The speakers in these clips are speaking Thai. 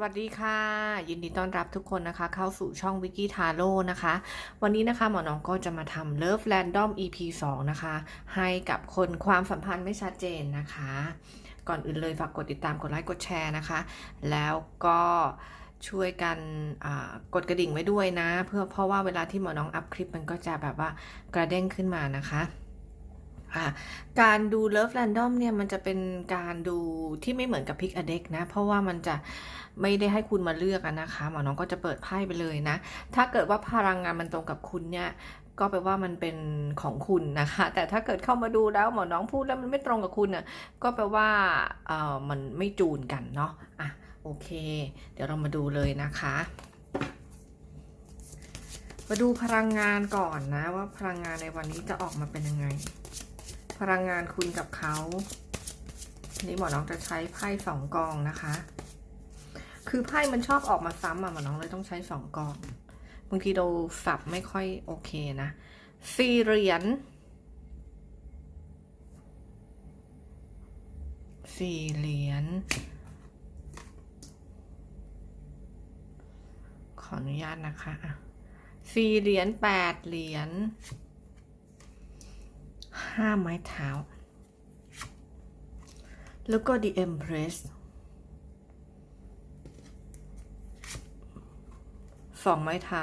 สวัสดีค่ะ ยินดีต้อนรับทุกคนนะคะ เข้าสู่ช่องวิกกี้ทาโร่นะคะ วันนี้นะคะหมอน้องก็จะมาทำ Love Random EP 2 นะคะ ให้กับคนความสัมพันธ์ไม่ชัดเจนนะคะ ก่อนอื่นเลยฝากกดติดตามกดไลค์กดแชร์นะคะ แล้วก็ช่วยกันกดกระดิ่งไว้ด้วยนะ เพื่อเพราะว่าเวลาที่หมอน้องอัพคลิปมันก็จะแบบว่ากระเด้งขึ้นมานะคะ อะการดู Love Random เนี่ยมันจะเป็นการดูที่ไม่เหมือนกับ Pick a Deck นะ เพราะว่ามันจะไม่ได้ให้คุณมาเลือกนะคะหมอน้องก็จะเปิดไพ่ไปเลยนะ ถ้าเกิดว่าพลังงานมันตรงกับคุณเนี่ยก็แปลว่ามันเป็นของคุณนะคะ แต่ถ้าเกิดเข้ามาดูแล้วหมอน้องพูดแล้วมันไม่ตรงกับคุณน่ะก็แปลว่าเอ่อมันไม่จูนกันเนาะอะโอเค เดี๋ยวเรามาดูเลยนะคะ มาดูพลังงานก่อนนะว่าพลังงานในวันนี้จะออกมาเป็นยังไง พลังงานคุณกับเขา นี้หมอน้องจะใช้ไพ่สองกองนะคะ คือไพ่มันชอบออกมาซ้ำอะหมอน้องเลยต้องใช้สองกอง บางทีเราสับไม่ค่อยโอเคนะสี่เหรียญสี่เหรียญ ขออนุญาตนะคะสี่เหรียญแปดเหรียญ ห้าไม้เท้า แล้วก็ The Empress สองไม้เท้า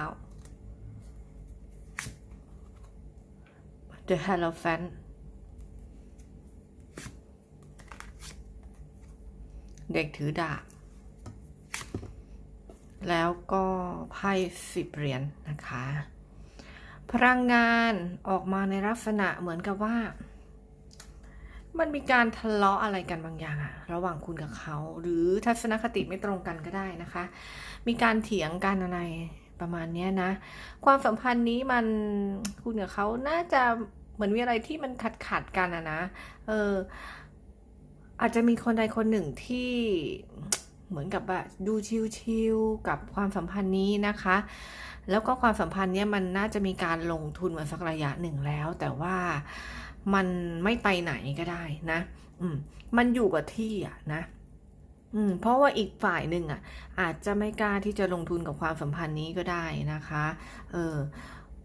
The Hierophant เด็กถือดาบ แล้วก็ไพ่สิบเหรียญนนะคะ พลังงานออกมาในลักษณะเหมือนกับว่า มันมีการทะเลาะอะไรกันบางอย่างอะระหว่างคุณกับเขา หรือทัศนคติไม่ตรงกันก็ได้นะคะ มีการเถียงกันอะไรประมาณนี้นะ ความสัมพันธ์นี้มันคุณกับเขาน่าจะเหมือนมีอะไรที่มันขัดขัดกันอะนะเอออาจจะมีคนใดคนหนึ่งที่เหมือนกับว่าดูชิลๆกับความสัมพันธ์นี้นะคะ แล้วก็ความสัมพันธ์เนี้ยมันน่าจะมีการลงทุนมาสักระยะหนึ่งแล้ว แต่ว่ามันไม่ไปไหนก็ได้นะอืมมันอยู่กับที่อะนะอืมเพราะว่าอีกฝ่ายหนึ่งอะ อาจจะไม่กล้าที่จะลงทุนกับความสัมพันธ์นี้ก็ได้นะคะเออ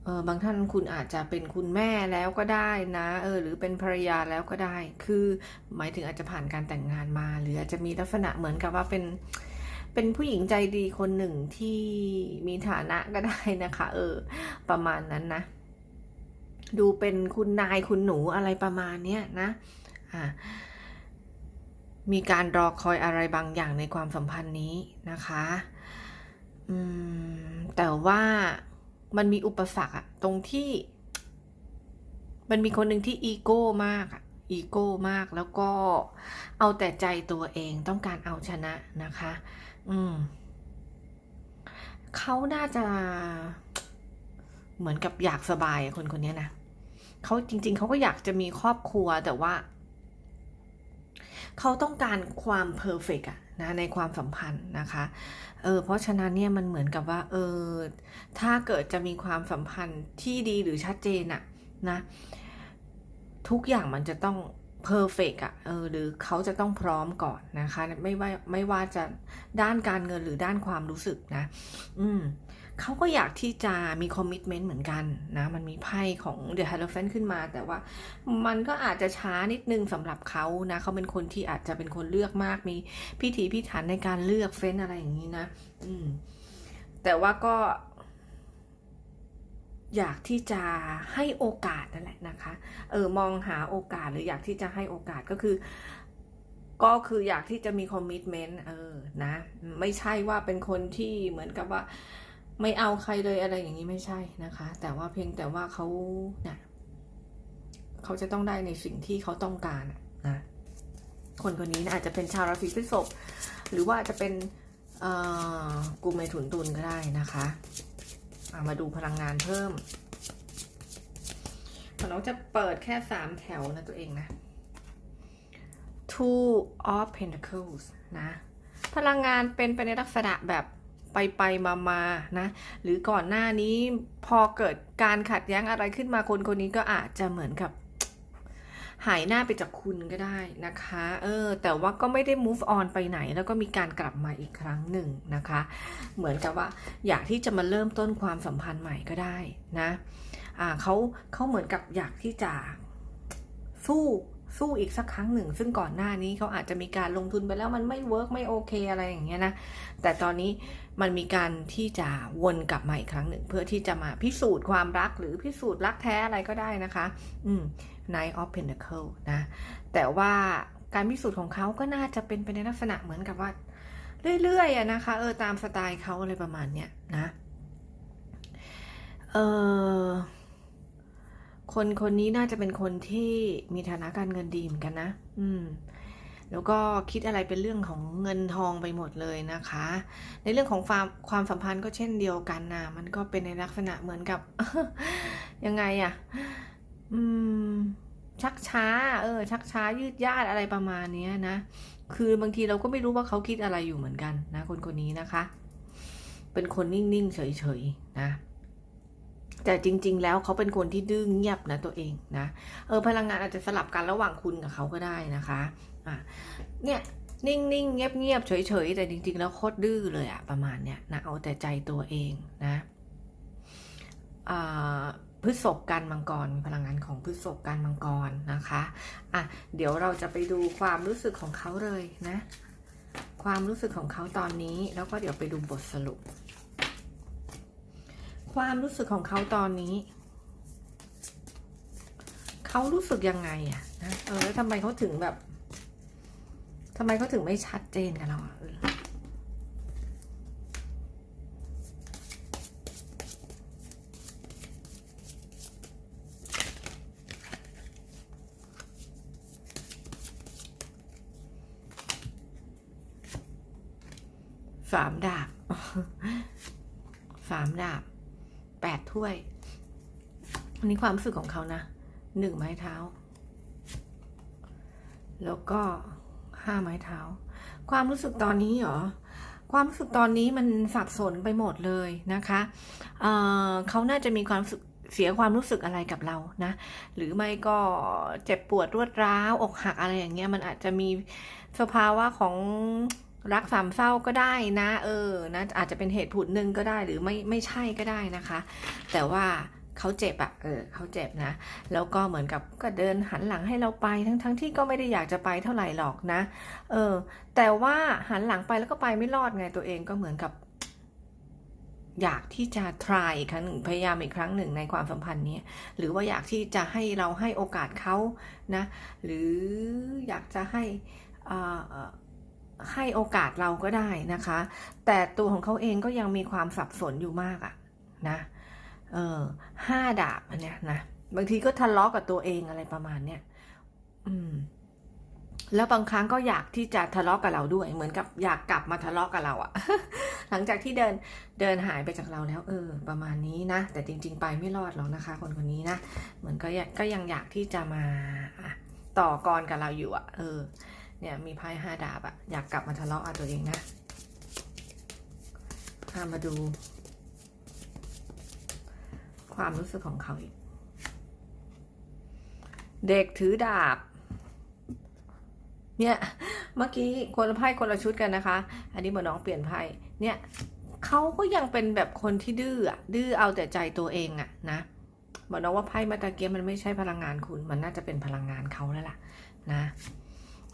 เออบางท่านคุณอาจจะเป็นคุณแม่แล้วก็ได้นะเออหรือเป็นภรรยาแล้วก็ได้ คือหมายถึงอาจจะผ่านการแต่งงานมา หรืออาจจะมีลักษณะเหมือนกับว่าเป็นเเป็นผู้หญิงใจดีคนหนึ่งที่มีฐานะก็ได้นะคะ เออ ประมาณนั้นนะ ดูเป็นคุณนายคุณหนูอะไรประมาณเนี้ยนะ อ่ามีการรอคอยอะไรบางอย่างในความสัมพันธ์นี้นะคะอืมแต่ว่ามันมีอุปสรรคอะตรงที่ มันมีคนหนึ่งที่อีโก้มากอะอีโก้มากแล้วก็เอาแต่ใจตัวเองต้องการเอาชนะนะคะ อืมเขาน่าจะ เหมือนกับอยากสบายคนคนนี้นะเขาจริง ๆเขาก็อยากจะมีครอบครัวแต่ว่าเขาต้องการความเพอร์เฟกอะนะในความสัมพันธ์นะคะเออเพราะฉะนั้นเนี่ยมันเหมือนกับว่าเออถ้าเกิดจะมีความสัมพันธ์ที่ดีหรือชัดเจนอะนะ ทุกอย่างมันจะต้อง เพอร์เฟกอะเออหรือเขาจะต้องพร้อมก่อนนะคะ ไม่ว่าไม่ว่าจะด้านการเงินหรือด้านความรู้สึกนะ อืมเขาก็อยากที่จะมีคอมมิ t เมนต์เหมือนกันนะ มันมีไพ่ของ The Hierophant ขึ้นมา แต่ว่ามันก็อาจจะช้านิดนึงสำหรับเขานะ เขาเป็นคนที่อาจจะเป็นคนเลือกมาก มีพิถีพิถันในการเลือกเฟ้นอะไรอย่างนี้นะ อืมแต่ว่าก็ อยากที่จะให้โอกาสนั่นแหละนะคะ เออมองหาโอกาสหรืออยากที่จะให้โอกาสก็คือ ก็คืออยากที่จะมีคอมมิ t เมนต์เออนะ ไม่ใช่ว่าเป็นคนที่เหมือนกับว่าไม่เอาใครเลยอะไรอย่างนี้ไม่ใช่นะคะ แต่ว่าเพียงแต่ว่าเขาเนี่ยเขาจะต้องได้ในสิ่งที่เขาต้องการนะคนคนนี้นะอาจจะเป็นชาวราศีพฤษภหรือว่าจะเป็นกลุ่มเมถุนตุลก็ได้นะคะามาดูพลังงานเพิ่มน้องจะเปิดแค่สามแถวนะตัวเองนะ two of pentacles นะ พลังงานเป็นไปในลักษณะแบบไปไปมามานะ หรือก่อนหน้านี้พอเกิดการขัดแย้งอะไรขึ้นมาคนคนนี้ก็อาจจะเหมือนกับ หายหน้าไปจากคุณก็ได้นะคะ เออ แต่ว่าก็ไม่ได้ move on ไปไหน แล้วก็มีการกลับมาอีกครั้งหนึ่งนะคะ เหมือนกับว่าอยากที่จะมาเริ่มต้นความสัมพันธ์ใหม่ก็ได้นะ อ่าเขาเขาเหมือนกับอยากที่จะสู้สู้อีกสักครั้งหนึ่ง ซึ่งก่อนหน้านี้เขาอาจจะมีการลงทุนไปแล้วมันไม่เวิร์กไม่โอเคอะไรอย่างเงี้ยนะ แต่ตอนนี้มันมีการที่จะวนกลับมาอีกครั้งหนึ่ง เพื่อที่จะมาพิสูจน์ความรักหรือพิสูจน์รักแท้อะไรก็ได้นะคะ อืม Knight of Pentacle นะ แต่ว่าการพิสูจน์ของเขาก็น่าจะเป็นไปในลักษณะเหมือนกับว่า เรื่อยๆอะนะคะเออตามสไตล์เขาอะไรประมาณเนี้ยนะเออคนคนนี้น่าจะเป็นคนที่มีฐานะการเงินดีเหมือนกันนะ อืม แล้วก็คิดอะไรเป็นเรื่องของเงินทองไปหมดเลยนะคะ ในเรื่องของความความสัมพันธ์ก็เช่นเดียวกันนะ มันก็เป็นในลักษณะเหมือนกับ ยังไงอะ อืม ชักช้า เออ ชักช้ายืดยาดอะไรประมาณเนี้ยนะ คือบางทีเราก็ไม่รู้ว่าเขาคิดอะไรอยู่เหมือนกันนะ คนคนนี้นะคะ เป็นคนนิ่งๆเฉยๆนะแต่จริง ๆ แล้วเขาเป็นคนที่ดื้อเงียบนะตัวเองนะ เออพลังงานอาจจะสลับกันระหว่างคุณกับเขาก็ได้นะคะอะเนี่ยนิ่งๆเงียบๆเฉยๆแต่จริง ๆ แล้วโคตรดื้อเลยอะประมาณเนี้ยนะเอาแต่ใจตัวเองนะ พฤษภกันมังกร พลังงานของพฤษภกันมังกรนะคะอะเดี๋ยวเราจะไปดูความรู้สึกของเขาเลยนะ ความรู้สึกของเขาตอนนี้ แล้วก็เดี๋ยวไปดูบทสรุป ความรู้สึกของเขาตอนนี้เขารู้สึกยังไงอะนะเออแล้วทำไมเขาถึงแบบทำไมเขาถึงไม่ชัดเจนกับเราอะเออ สามดาบสามดาบแปดถ้วย อันนี้ความรู้สึกของเขานะหนึ่งไม้เท้า แล้วก็ห้าไม้เท้า ความรู้สึกตอนนี้เหรอความรู้สึกตอนนี้มันสับสนไปหมดเลยนะคะเเขาน่าจะมีความรู้สึกเสียความรู้สึกอะไรกับเรานะ หรือไม่ก็เจ็บปวดรวดร้าวอกหักอะไรอย่างเงี้ย มันอาจจะมีสภาวะของ รักสามเศร้าก็ได้นะ เออนะอาจจะเป็นเหตุผลหนึ่งก็ได้หรือไม่ไม่ใช่ก็ได้นะคะ แต่ว่าเขาเจ็บอะเออเขาเจ็บนะ แล้วก็เหมือนกับก็เดินหันหลังให้เราไปทั้งทั้งที่ก็ไม่ได้อยากจะไปเท่าไหร่หรอกนะ เออ แต่ว่าหันหลังไปแล้วก็ไปไม่รอดไงตัวเองก็เหมือนกับ อยากที่จะ try อีกครั้งหนึ่งพยายามอีกครั้งหนึ่งในความสัมพันธ์นี้หรือว่าอยากที่จะให้เราให้โอกาสเขานะ หรืออยากจะให้อ่า ให้โอกาสเราก็ได้นะคะ แต่ตัวของเขาเองก็ยังมีความสับสนอยู่มากอะนะเออห้าดาบอันเนี้ยนะบางทีก็ทะเลาะกับตัวเองอะไรประมาณเนี้ยอืม แล้วบางครั้งก็อยากที่จะทะเลาะกับเราด้วย เหมือนกับอยากกลับมาทะเลาะกับเราอะหลังจากที่เดินเดินหายไปจากเราแล้ว เออ ประมาณนี้นะแต่จริง ๆ ไปไม่รอดหรอกนะคะ คนคนนี้นะเหมือนก็ยังก็ยังอยากที่จะมาต่อกรกับเราอยู่อะเออ เนี่ยมีไพ่ห้าดาบอะอยากกลับมาทะเลาะกับตัวเองนะามาดู ความรู้สึกของเขาอีก เด็กถือดาบ เนี่ย เมื่อกี้คนละไพ่คนละชุดกันนะคะ อันนี้หมอน้องเปลี่ยนไพ่เนี่ยเขาก็ยังเป็นแบบคนที่ดื้ออะดื้อเอาแต่ใจตัวเองอะนะหมอน้องว่าไพ่มาตาเกียมันไม่ใช่พลังงานคุณ มันน่าจะเป็นพลังงานเขาแล้วล่ะ นะ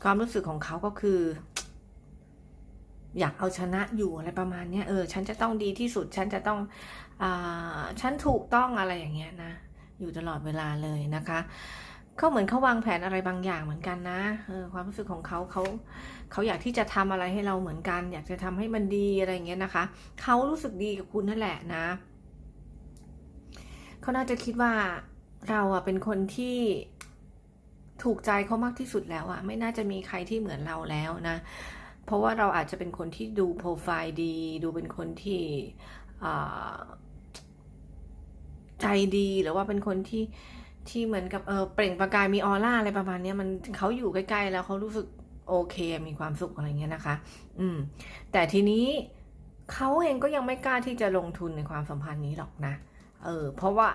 ความรู้สึกของเขาก็คือ อยากเอาชนะอยู่อะไรประมาณเนี้ยเออ ฉันจะต้องดีที่สุด ฉันจะต้องอ่าฉันถูกต้องอะไรอย่างเงี้ยนะ อยู่ตลอดเวลาเลยนะคะเขาเหมือนเขาวางแผนอะไรบางอย่างเหมือนกันนะเออความรู้สึกของเขาเขาเขาอยากที่จะทำอะไรให้เราเหมือนกัน อยากจะทำให้มันดีอะไรเงี้ยนะคะเขารู้สึกดีกับคุณนั่นแหละนะเขาน่าจะคิดว่าเราอะเป็นคนที่ ถูกใจเขามากที่สุดแล้วอะไม่น่าจะมีใครที่เหมือนเราแล้วนะ เพราะว่าเราอาจจะเป็นคนที่ดูโปรไฟล์ดี ดูเป็นคนที่ใจดีหรือว่าเป็นคนที่ที่เหมือนกับเออเปล่งประกายมีออร่าอะไรประมาณนี้มันเขาอยู่ใกล้ๆแล้วเขารู้สึกโอเคมีความสุขอะไรเงี้ยนะคะ อืม แต่ทีนี้เขาเองก็ยังไม่กล้าที่จะลงทุนในความสัมพันธ์นี้หรอกนะ เออ เพราะว่า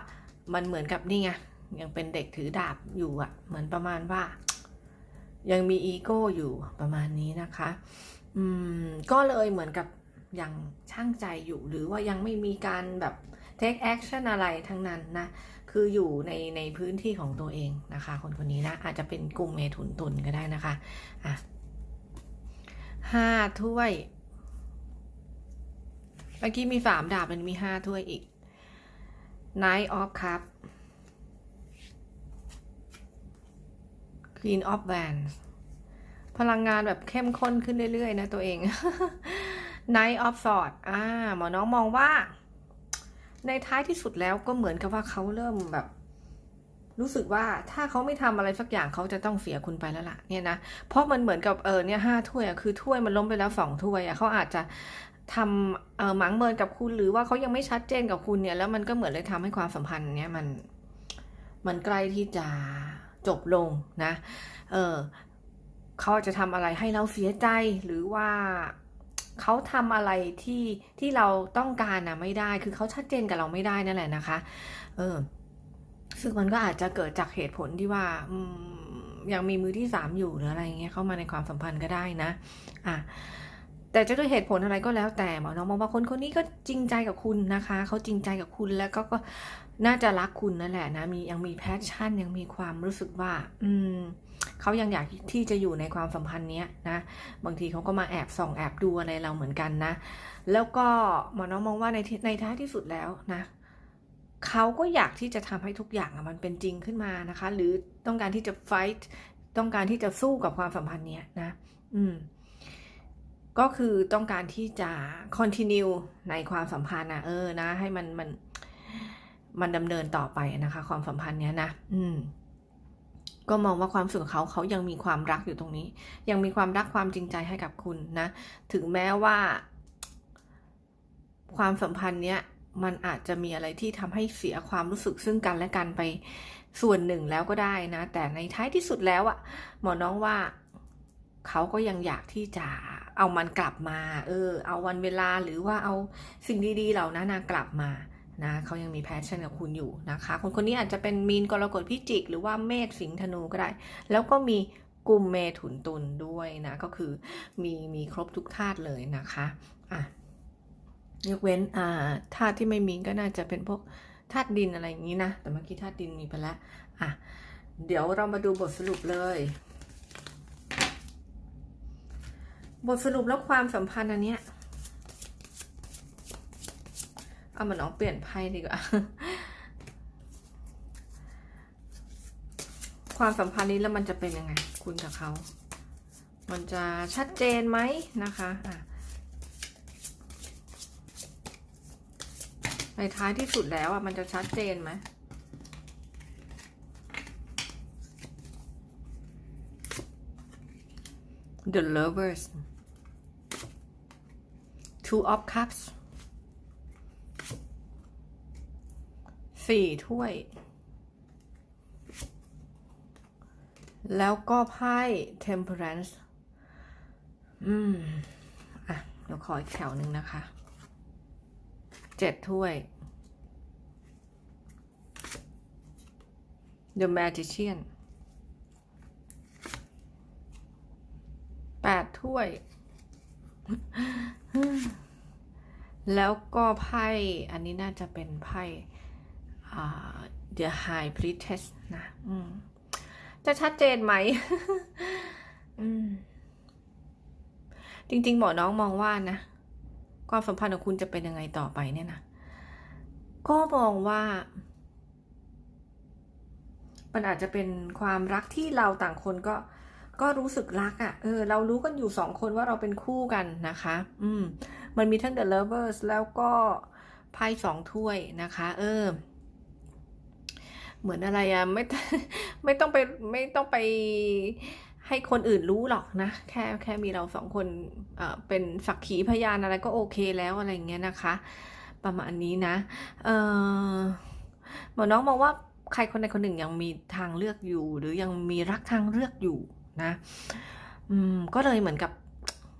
มันเหมือนกับนี่ไง ยังเป็นเด็กถือดาบอยู่อะเหมือนประมาณว่า ยังมีอีโก้อยู่ประมาณนี้นะคะ อืมก็เลยเหมือนกับยังช่างใจอยู่หรือว่ายังไม่มีการแบบ take action อะไรทั้งนั้นนะ คืออยู่ในในพื้นที่ของตัวเองนะคะ คนคนนี้นะอาจจะเป็นกลุ่มเมถุนตุนก็ได้นะคะอะห้าถ้วย เมื่อกี้มีสามดาบมันมีห้าถ้วยอีก Knight of Cup Queen of Wands พลังงานแบบเข้มข้นขึ้นเรื่อยๆนะตัวเอง Knight of Swords อ่าหมอน้องมองว่า ในท้ายที่สุดแล้วก็เหมือนกับว่าเขาเริ่มแบบ รู้สึกว่าถ้าเขาไม่ทำอะไรสักอย่างเขาจะต้องเสียคุณไปแล้วล่ะ เนี่ยนะ เพราะมันเหมือนกับเออเนี่ยห้าถ้วยอะคือถ้วยมันล้มไปแล้วสองถ้วยอะเขาอาจจะทำเออหมางเมินกับคุณหรือว่าเขายังไม่ชัดเจนกับคุณเนี่ย แล้วมันก็เหมือนเลยทำให้ความสัมพันธ์เนี่ยมัน มันใกล้ที่จะ จบลงนะ เออเขาจะทำอะไรให้เราเสียใจหรือว่าเขาทำอะไรที่ที่เราต้องการนะไม่ได้ คือเขาชัดเจนกับเราไม่ได้นั่นแหละนะคะ เออ ซึ่งมันก็อาจจะเกิดจากเหตุผลที่ว่าอืมยังมีมือที่สามอยู่หรืออะไรเงี้ยเข้ามาในความสัมพันธ์ก็ได้นะ อะ แต่จะด้วยเหตุผลอะไรก็แล้วแต่หมอน้องมองว่าคนคนนี้ก็จริงใจกับคุณนะคะ เขาจริงใจกับคุณแล้วก็ก็น่าจะรักคุณนั่นแหละนะมียังมีแพชชั่นยังมีความรู้สึกว่า อืมเขายังอยากที่จะอยู่ในความสัมพันธ์เนี้ยนะ บางทีเขาก็มาแอบส่องแอบดูอะไรเราเหมือนกันนะ แล้วก็หมอน้องมองว่าในในท้ายที่สุดแล้วนะเขาก็อยากที่จะทำให้ทุกอย่างมันเป็นจริงขึ้นมานะคะ หรือต้องการที่จะ fight ต้องการที่จะสู้กับความสัมพันธ์เนี้ยนะ อืม ก็คือต้องการที่จะ continue ในความสัมพันธ์นะเออนะ ให้มันมันมันดำเนินต่อไปนะคะ ความสัมพันธ์เนี้ยนะ อืม ก็มองว่าความสุขเขาเขายังมีความรักอยู่ตรงนี้ ยังมีความรักความจริงใจให้กับคุณนะ ถึงแม้ว่า ความสัมพันธ์เนี้ยมันอาจจะมีอะไรที่ทำให้เสียความรู้สึกซึ่งกันและกันไปส่วนหนึ่งแล้วก็ได้นะ แต่ในท้ายที่สุดแล้วอะหมอน้องว่าเขาก็ยังอยากที่จะ เอามันกลับมา เออ เอาวันเวลาหรือว่าเอาสิ่งดีๆเหล่านั้นนะกลับมานะเขายังมีแพชชั่นกับคุณอยู่นะคะ คนคนนี้อาจจะเป็นมีนกรกฎพิจิก หรือว่าเมษสิงห์ธนูก็ได้ แล้วก็มีกลุ่มเมถุนตุลด้วยนะ ก็คือมีมีครบทุกธาตุเลยนะคะอะยกเว้นอ่าธาตุที่ไม่มีก็น่าจะเป็นพวกธาตุดินอะไรอย่างนี้นะ แต่เมื่อกี้ธาตุดินมีไปแล้วอะเดี๋ยวเรามาดูบทสรุปเลย บทสรุปแล้วความสัมพันธ์อันเนี้ย เอามาน้องเปลี่ยนไพ่ดีกว่า ความสัมพันธ์นี้แล้วมันจะเป็นยังไง คุณกับเขา มันจะชัดเจนไหมนะคะอะในท้ายที่สุดแล้วอะมันจะชัดเจนไหม The Lovers Two of Cups สี่ถ้วย แล้วก็ไพ่ Temperance อืม อะ เดี๋ยวขออีกแถวหนึ่งนะคะ เจ็ดถ้วย The Magician แปดถ้วย แล้วก็ไพ่อันนี้น่าจะเป็นไพ่ The High Priestess นะจะชัดเจนไหมมจริง ๆ หมอน้องมองว่านะ ความสัมพันธ์ของคุณจะเป็นยังไงต่อไปเนี่ยนะ ก็มองว่า มันอาจจะเป็นความรักที่เราต่างคนก็ ก็รู้สึกรักอะ่ะ เออ เรารู้กันอยู่สองคนว่าเราเป็นคู่กันนะคะ อืม มันมีทั้ง The Lovers แล้วก็ไพ่สองถ้วยนะคะ เออ เหมือนอะไรอะไม่ ไม่ต้องไป ไม่ต้องไปให้คนอื่นรู้หรอกนะ แค่แค่มีเราสองคนเอ่อเป็นสักขีพยานอะไรก็โอเคแล้วอะไรเงี้ยนะคะ ประมาณนี้นะ เออหมอน้องมองว่าใครคนใดคนหนึ่งยังมีทางเลือกอยู่ หรือยังมีรักทางเลือกอยู่ นะก็เลยเหมือนกับ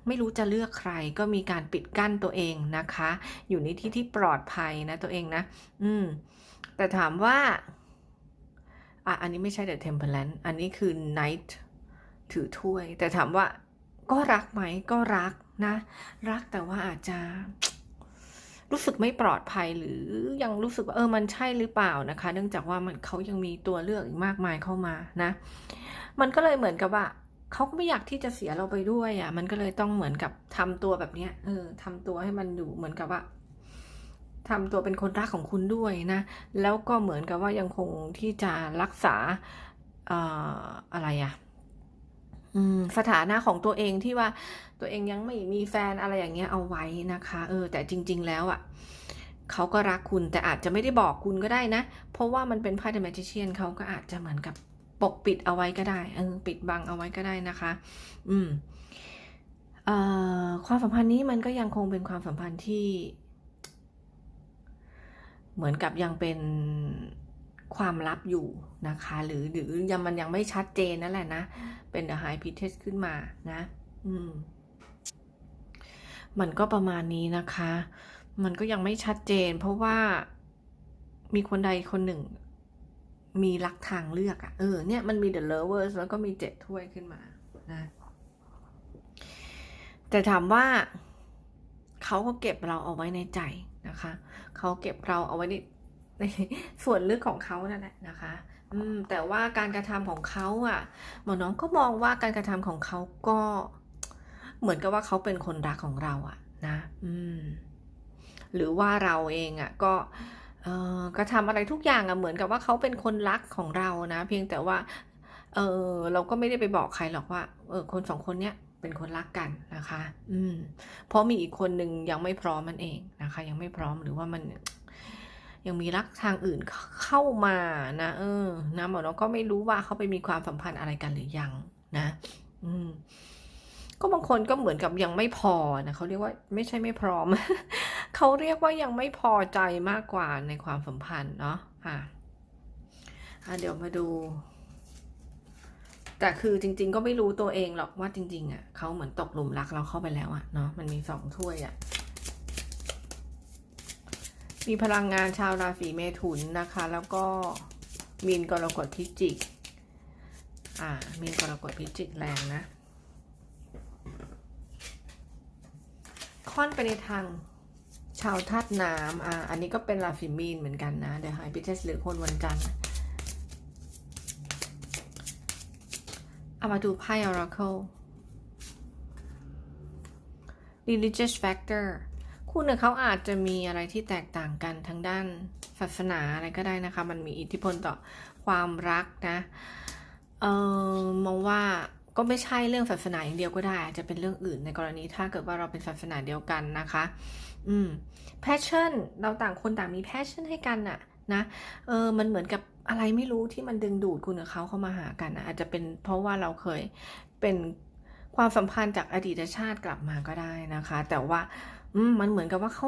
ไม่รู้จะเลือกใครก็มีการปิดกั้นตัวเองนะคะ อยู่ในที่ที่ปลอดภัยนะตัวเองนะ อืม แต่ถามว่า อะ อันนี้ไม่ใช่ The Temperance อันนี้คือ Knight ถือถ้วย แต่ถามว่าก็รักไหมก็รักนะ รักแต่ว่าอาจจะ รู้สึกไม่ปลอดภัยหรือยังรู้สึกว่าเออมันใช่หรือเปล่านะคะ เนื่องจากว่ามันเขายังมีตัวเลือกอีกมากมายเข้ามานะ มันก็เลยเหมือนกับว่าเขาก็ไม่อยากที่จะเสียเราไปด้วยอะ่ะ มันก็เลยต้องเหมือนกับทำตัวแบบเนี้ยเออทำตัวให้มันอยู่เหมือนกับว่าทำตัวเป็นคนรักของคุณด้วยนะ แล้วก็เหมือนกับว่ายังคงที่จะรักษาเอ่ออะไรอะ่ะ สถานะของตัวเองที่ว่าตัวเองยังไม่มีแฟนอะไรอย่างเงี้ยเอาไว้นะคะ เออ แต่จริง ๆ แล้วอะ่ะเขาก็รักคุณแต่อาจจะไม่ได้บอกคุณก็ได้นะ เพราะว่ามันเป็นไพ่เดอะแมจิเชียนเขาก็อาจจะเหมือนกับปกปิดเอาไว้ก็ได้เออปิดบังเอาไว้ก็ได้นะคะ อืมเอ่อความสัมพันธ์นี้มันก็ยังคงเป็นความสัมพันธ์ที่ เหมือนกับยังเป็น ความลับอยู่นะคะ หรือหรือยังมันยังไม่ชัดเจนนั่นแหละนะ เป็น the high t e s ขึ้นมานะ อืม มันก็ประมาณนี้นะคะ มันก็ยังไม่ชัดเจน เพราะว่ามีคนใดคนหนึ่ง มีรักทางเลือกอะ่ะเออเนี่ยมันมี the lovers แล้วก็มีเจ็ดถ้วยขึ้นมานะแต่ถามว่าเขาก็เก็บเราเอาไว้ในใจนะคะ เขาเก็บเราเอาไว้ใน ในส่วนลึกของเขานั่นแหละนะคะอืมแต่ว่าการกระทำของเขาอะ หมอน้องก็มองว่าการกระทำของเขาก็เหมือนกับว่าเขาเป็นคนรักของเราอะนะอืมหรือว่าเราเองอะก็เออกระทำอะไรทุกอย่างอะเหมือนกับว่าเขาเป็นคนรักของเรานะ เพียงแต่ว่าเออเราก็ไม่ได้ไปบอกใครหรอกว่าเออคนสองคนเนี้ยเป็นคนรักกันนะคะ อืม เพราะมีอีกคนหนึ่งยังไม่พร้อมมันเองนะคะ ยังไม่พร้อมหรือว่ามัน ยังมีรักทางอื่นเข้ามานะเออนะหมอน้องก็ไม่รู้ว่าเขาไปมีความสัมพันธ์อะไรกันหรือยังนะ อืมก็บางคนก็เหมือนกับยังไม่พอนะเขาเรียกว่าไม่ใช่ไม่พร้อม เขาเรียกว่ายังไม่พอใจมากกว่าในความสัมพันธ์เนาะอะอะเดี๋ยวมาดู แต่คือจริง ๆ ก็ไม่รู้ตัวเองหรอกว่าจริง ๆอะเขาเหมือนตกหลุมรักเราเข้าไปแล้วอะเนาะมันมีสองถ้วยอะ มีพลังงานชาวราศีเมถุนนะคะ แล้วก็มีนกรกฎพิจิก อ่า มีนกรกฎพิจิกแรงนะ ค่อนไปในทางชาวธาตุน้ำอ่า อันนี้ก็เป็นราศีมีนเหมือนกันนะ เดี๋ยวหายพิเทสหรือคนวันจันทร์เอามาดูไพ่ Oracle religious factor คุณกับเขาอาจจะมีอะไรที่แตกต่างกันทางด้านศาสนาอะไรก็ได้นะคะ มันมีอิทธิพลต่อความรักนะ เออมองว่าก็ไม่ใช่เรื่องศาสนาอย่างเดียวก็ได้ อาจจะเป็นเรื่องอื่นในกรณีถ้าเกิดว่าเราเป็นศาสนาเดียวกันนะคะ อืม passion เราต่างคนต่างมี passion ให้กันอะนะเออมันเหมือนกับอะไรไม่รู้ที่มันดึงดูดคุณกับเขาเข้ามาหากันนะอาจจะเป็นเพราะว่าเราเคยเป็นความสัมพันธ์จากอดีตชาติกลับมาก็ได้นะคะ แต่ว่า อืมมันเหมือนกับว่าเขา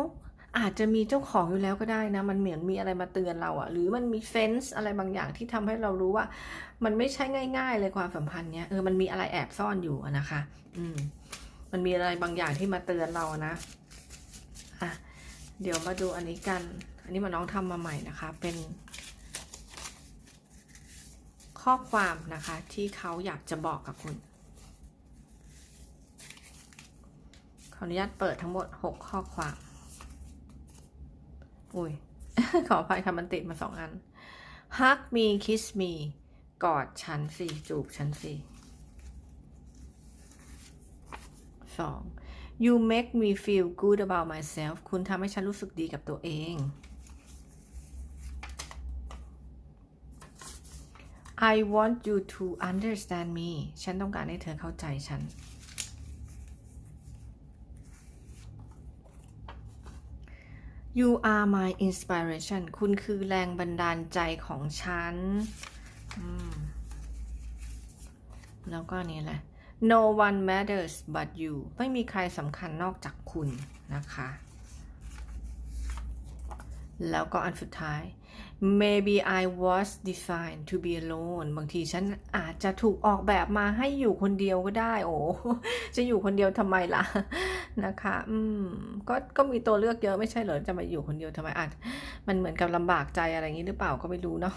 อาจจะมีเจ้าของอยู่แล้วก็ได้นะ มันเหมือนมีอะไรมาเตือนเราอะหรือมันมีเฟนส์อะไรบางอย่างที่ทำให้เรารู้ว่า มันไม่ใช่ง่าย ๆ เลยความสัมพันธ์เนี้ยเออมันมีอะไรแอบซ่อนอยู่นะคะ อืม มันมีอะไรบางอย่างที่มาเตือนเรานะอะเดี๋ยวมาดูอันนี้กัน อันนี้มาน้องทำมาใหม่นะคะ เป็น ข้อความนะคะ ที่เขาอยากจะบอกกับคุณ ออนุญาตเปิดทั้งหมด 6 ข้อความ อุ้ย ขออภัยค่ะมันติดมาสองอัน hug me kiss me กอดฉันสิจูบฉันสิสอง you make me feel good about myself คุณทำให้ฉันรู้สึกดีกับตัวเอง I want you to understand me ฉันต้องการให้เธอเข้าใจฉัน You are my inspiration คุณคือแรงบันดาลใจของฉัน แล้วก็นี่แหละ No one matters but you ไม่มีใครสำคัญนอกจากคุณนะคะ แล้วก็อันสุดท้าย maybe I was designed to be alone บางทีฉันอาจจะถูกออกแบบมาให้อยู่คนเดียวก็ได้ โอ้ จะอยู่คนเดียวทำไมล่ะ นะคะ อืม ก็ก็มีตัวเลือกเยอะไม่ใช่เหรอจะมาอยู่คนเดียวทำไมอาจมันเหมือนกับลำบากใจอะไรอย่างนี้หรือเปล่าก็ไม่รู้เนาะ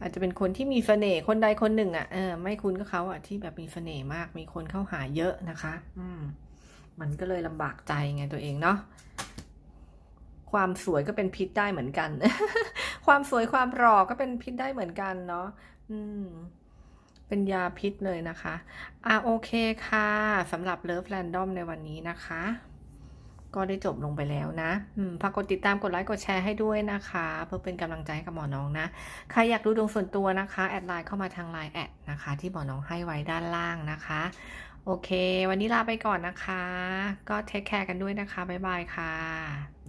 อาจจะเป็นคนที่มีเสน่ห์คนใดคนหนึ่งอะเออไม่คุณก็เขาอะที่แบบมีเสน่ห์มาก มีคนเข้าหาเยอะนะคะ อืม มันก็เลยลำบากใจไงตัวเองเนาะความสวยก็เป็นพิษได้เหมือนกัน ความสวยความหล่อก็เป็นพิษได้เหมือนกันเนาะ อืม เป็นยาพิษเลยนะคะ อะโอเคค่ะสำหรับเลิฟแรนดอมในวันนี้นะคะ ก็ได้จบลงไปแล้วนะฝากกดติดตามกดไลค์กดแชร์ให้ด้วยนะคะ เพื่อเป็นกำลังใจให้กับหมอน้องนะ ใครอยากดูดวงส่วนตัวนะคะ แอดไลน์เข้ามาทางไลน์แอดนะคะ ที่หมอน้องให้ไว้ด้านล่างนะคะ โอเค วันนี้ลาไปก่อนนะคะ ก็เทคแคร์กันด้วยนะคะ บ๊ายบายค่ะ